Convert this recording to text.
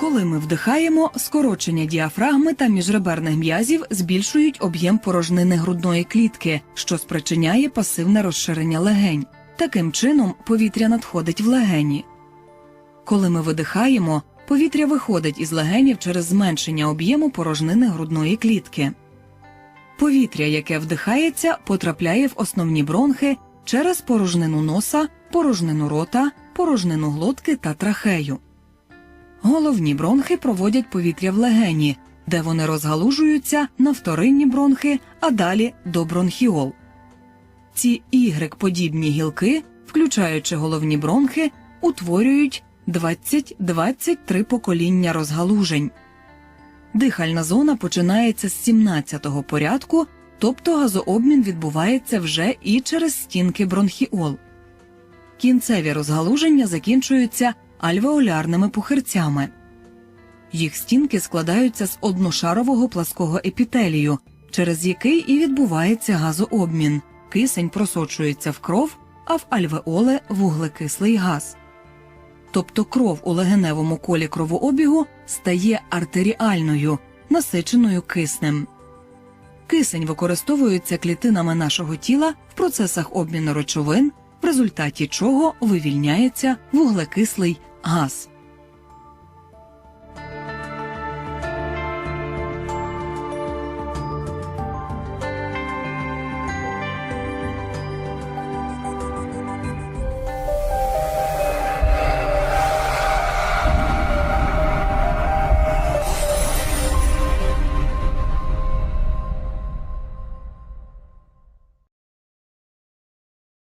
Коли ми вдихаємо, скорочення діафрагми та міжреберних м'язів збільшують об'єм порожнини грудної клітки, що спричиняє пасивне розширення легень. Таким чином, повітря надходить в легені. Коли ми видихаємо, повітря виходить із легенів через зменшення об'єму порожнини грудної клітки. Повітря, яке вдихається, потрапляє в основні бронхи через порожнину носа, порожнину рота, порожнину глотки та трахею. Головні бронхи проводять повітря в легені, де вони розгалужуються на вторинні бронхи, а далі до бронхіол. Ці Y-подібні гілки, включаючи головні бронхи, утворюють 20-23 покоління розгалужень. Дихальна зона починається з 17-го порядку, тобто газообмін відбувається вже і через стінки бронхіол. Кінцеві розгалуження закінчуються альвеолярними пухирцями. Їх стінки складаються з одношарового плаского епітелію, через який і відбувається газообмін. Кисень просочується в кров, а в альвеоле вуглекислий газ. Тобто кров у легеневому колі кровообігу стає артеріальною, насиченою киснем. Кисень використовується клітинами нашого тіла в процесах обміну речовин, в результаті чого вивільняється вуглекислий газ.